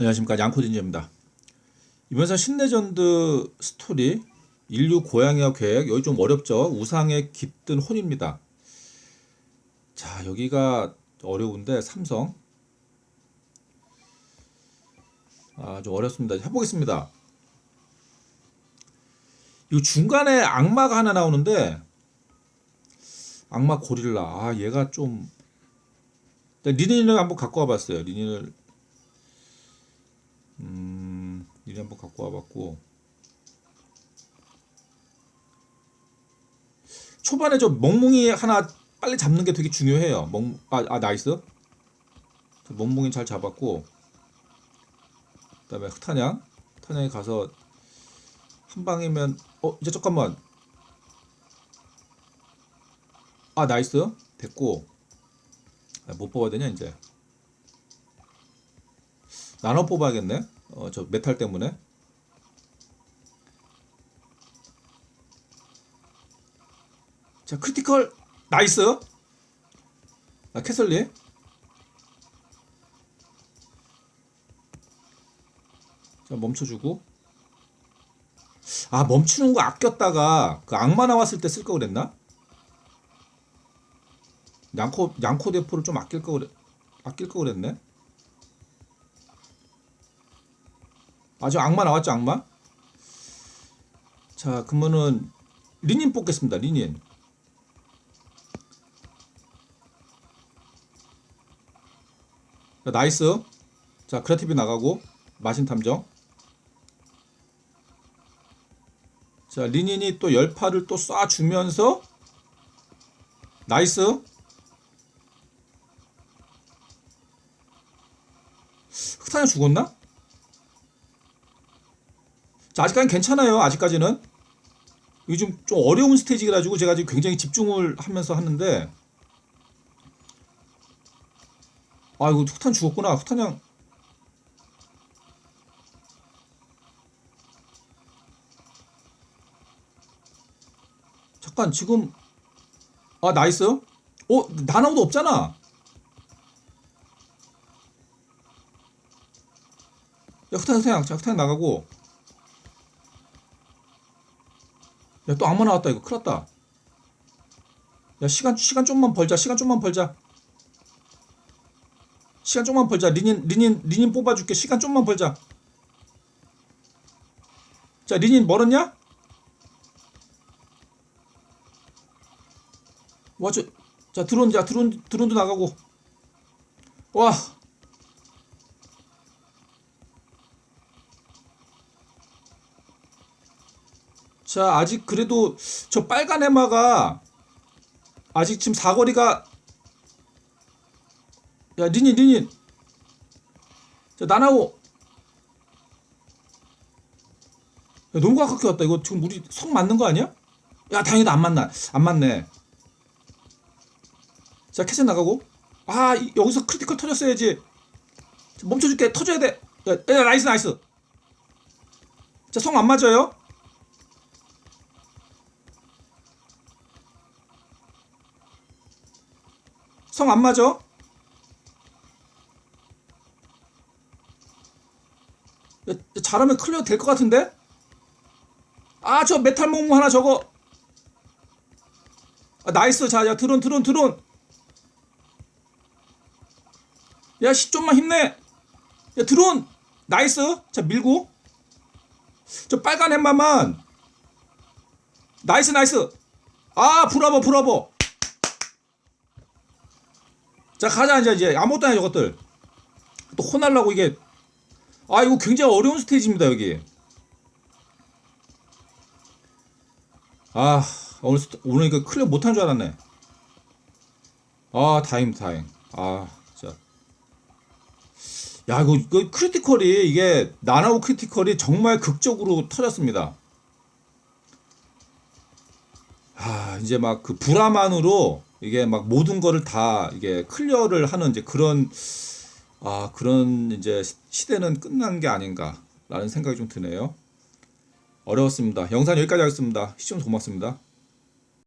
안녕하십니까 양코딘저입니다. 이번에 신내전드 스토리 인류 고양이와 계획 여기 좀 어렵죠. 우상에 깃든 혼입니다. 자 여기가 어려운데 삼성 아 좀 어렵습니다. 해보겠습니다. 이 중간에 악마가 하나 나오는데 악마 고릴라 아 얘가 좀 리닌을 한번 갖고 와봤어요. 리닌을 음, 이리 한번 갖고 와봤고. 초반에 저 멍멍이 하나 빨리 잡는 게 되게 중요해요. 멍, 아, 아 나이스. 저 멍멍이 잘 잡았고. 그다음에 흑탄양, 흑탄양에 가서 한 방이면 어 이제 잠깐만. 아 나이스. 됐고. 아, 못 뽑아야 되냐 이제 나눠 뽑아야겠네. 어, 저 메탈 때문에. 자, 크리티컬 나이스. 아, 캐슬리. 자, 멈춰주고. 아, 멈추는 거 아꼈다가 그 악마 나왔을 때 쓸 거 그랬나? 양코 양코 대포를 좀 아낄 거 그래 아낄 거 그랬네. 아주 악마 나왔죠 악마? 자 그러면은 리닌 뽑겠습니다 리닌 자, 나이스. 자 크레티비 나가고 마신 탐정. 자 리닌이 또 열파를 또 쏴주면서 나이스. 흑탄이 죽었나? 자, 아직까지는 괜찮아요. 아직까지는. 요즘 좀 어려운 스테이지라 가지고 제가 지금 굉장히 집중을 하면서 하는데 아 이거 흑탄 죽었구나. 흑탄양 잠깐 지금 아 나이스 어 나나우도 없잖아 야 흑탄 자 흑탄 나가고 야 또 악마 나왔다 이거. 큰일 났다. 야 시간 시간 좀만 벌자 시간 좀만 벌자. 시간 좀만 벌자. 리닌 리닌 리닌 뽑아줄게. 시간 좀만 벌자. 자 리닌 멀었냐? 와저 자 드론 자 드론 드론도 나가고. 와 자, 아직 그래도 저 빨간 해마가 아직 지금 사거리가 야, 리닌, 리닌. 자, 나나오. 야, 너무 가깝게 왔다. 이거 지금 우리 성 맞는 거 아니야? 야, 다행이다. 안 맞나. 안 맞네. 자, 캐셋 나가고. 아, 이- 여기서 크리티컬 터졌어야지. 자, 멈춰줄게. 터져야 돼. 야, 야, 나이스, 나이스. 자, 성 안 맞아요? 성 안 맞아? 야, 야, 잘하면 클리어 될 것 같은데? 아, 저 메탈 몽무 하나 저거. 아, 나이스. 자, 야, 드론, 드론, 드론. 야, 씨, 좀만 힘내. 야, 드론. 나이스. 자, 밀고. 저 빨간 햄마만. 나이스, 나이스. 아, 브라보, 브라보. 자 가자 이제 이제. 아무것도 아니야 저것들. 또 혼날라고 이게. 아 이거 굉장히 어려운 스테이지입니다 여기. 아 오늘 스트- 오늘 이거 클리어 못한 줄 알았네. 아 다행 다행. 아 진짜. 야 이거, 이거 크리티컬이 이게 나나우 크리티컬이 정말 극적으로 터졌습니다. 아 이제 막 그 불화만으로 이게 막 모든 거를 다 이게 클리어를 하는 이제 그런 아 그런 이제 시- 시대는 끝난 게 아닌가라는 생각이 좀 드네요. 어려웠습니다. 영상 여기까지 하겠습니다. 시청 고맙습니다.